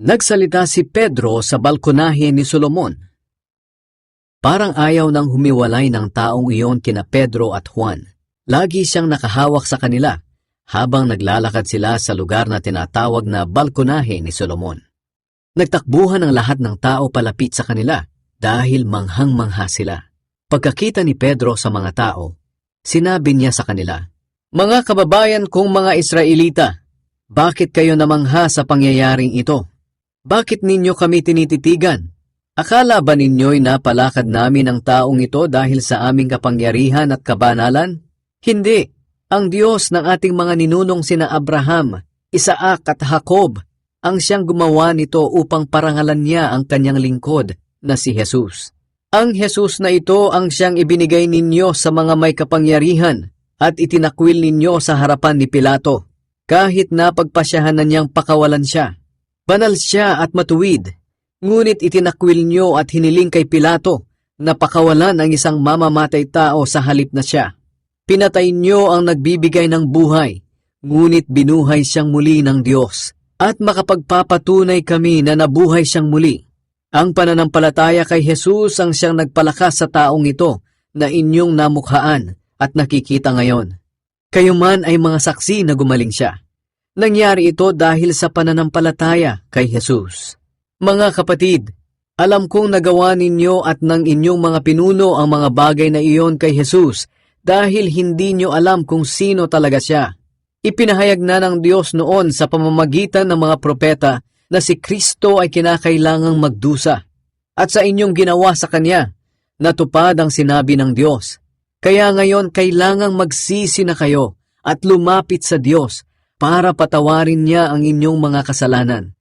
Nagsalita si Pedro sa balkonahe ni Solomon. Parang ayaw nang humiwalay ng taong iyon kina Pedro at Juan. Lagi siyang nakahawak sa kanila habang naglalakad sila sa lugar na tinatawag na balkonahe ni Solomon. Nagtakbuhan ang lahat ng tao palapit sa kanila dahil manghang-mangha sila. Pagkakita ni Pedro sa mga tao, sinabi niya sa kanila, Mga kababayan kong mga Israelita, bakit kayo namangha sa pangyayaring ito? Bakit ninyo kami tinititigan? Akala ba ninyo'y napalakad namin ang taong ito dahil sa aming kapangyarihan at kabanalan? Hindi. Ang Diyos ng ating mga ninunong sina Abraham, Isaac at Jacob ang siyang gumawa nito upang parangalan niya ang kanyang lingkod na si Jesus. Ang Jesus na ito ang siyang ibinigay ninyo sa mga may kapangyarihan at itinakwil ninyo sa harapan ni Pilato kahit napagpasyahan na niyang pakawalan siya. Banal siya at matuwid, ngunit itinakwil niyo at hiniling kay Pilato na pakawalan ang isang mamamatay tao sa halip na siya. Pinatay niyo ang nagbibigay ng buhay, ngunit binuhay siyang muli ng Diyos, at makapagpapatunay kami na nabuhay siyang muli. Ang pananampalataya kay Jesus ang siyang nagpalakas sa taong ito na inyong namukhaan at nakikita ngayon. Kayo man ay mga saksi na gumaling siya. Nangyari ito dahil sa pananampalataya kay Jesus. Mga kapatid, alam kong nagawa ninyo at ng inyong mga pinuno ang mga bagay na iyon kay Jesus dahil hindi nyo alam kung sino talaga siya. Ipinahayag na ng Diyos noon sa pamamagitan ng mga propeta na si Kristo ay kinakailangang magdusa. At sa inyong ginawa sa Kanya, natupad ang sinabi ng Diyos. Kaya ngayon kailangang magsisi na kayo at lumapit sa Diyos para patawarin niya ang inyong mga kasalanan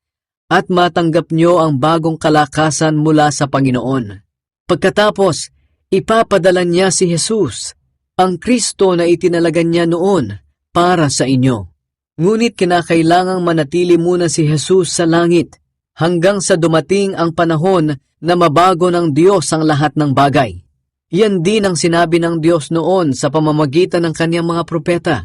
at matanggap nyo ang bagong kalakasan mula sa Panginoon. Pagkatapos, ipapadala niya si Jesus, ang Kristo na itinalagan niya noon para sa inyo. Ngunit kinakailangang manatili muna si Jesus sa langit hanggang sa dumating ang panahon na mabago ng Diyos ang lahat ng bagay. Yan din ang sinabi ng Diyos noon sa pamamagitan ng kanyang mga propeta.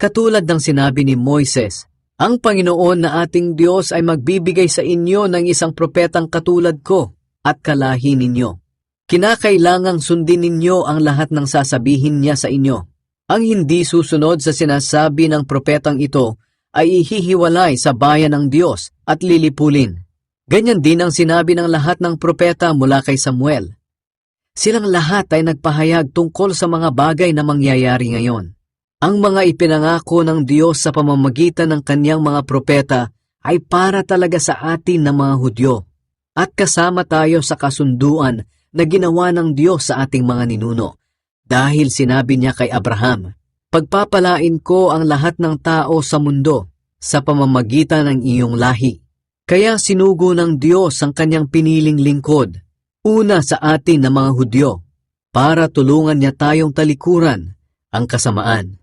Katulad ng sinabi ni Moises, ang Panginoon na ating Diyos ay magbibigay sa inyo ng isang propetang katulad ko at kalahi ninyo. Kinakailangang sundin ninyo ang lahat ng sasabihin niya sa inyo. Ang hindi susunod sa sinasabi ng propetang ito ay ihihiwalay sa bayan ng Diyos at lilipulin. Ganyan din ang sinabi ng lahat ng propeta mula kay Samuel. Silang lahat ay nagpahayag tungkol sa mga bagay na mangyayari ngayon. Ang mga ipinangako ng Diyos sa pamamagitan ng kanyang mga propeta ay para talaga sa atin ng mga Hudyo. At kasama tayo sa kasunduan na ginawa ng Diyos sa ating mga ninuno. Dahil sinabi niya kay Abraham, Pagpapalain ko ang lahat ng tao sa mundo sa pamamagitan ng iyong lahi. Kaya sinugo ng Diyos ang kanyang piniling lingkod, una sa atin na mga Hudyo, para tulungan niya tayong talikuran ang kasamaan.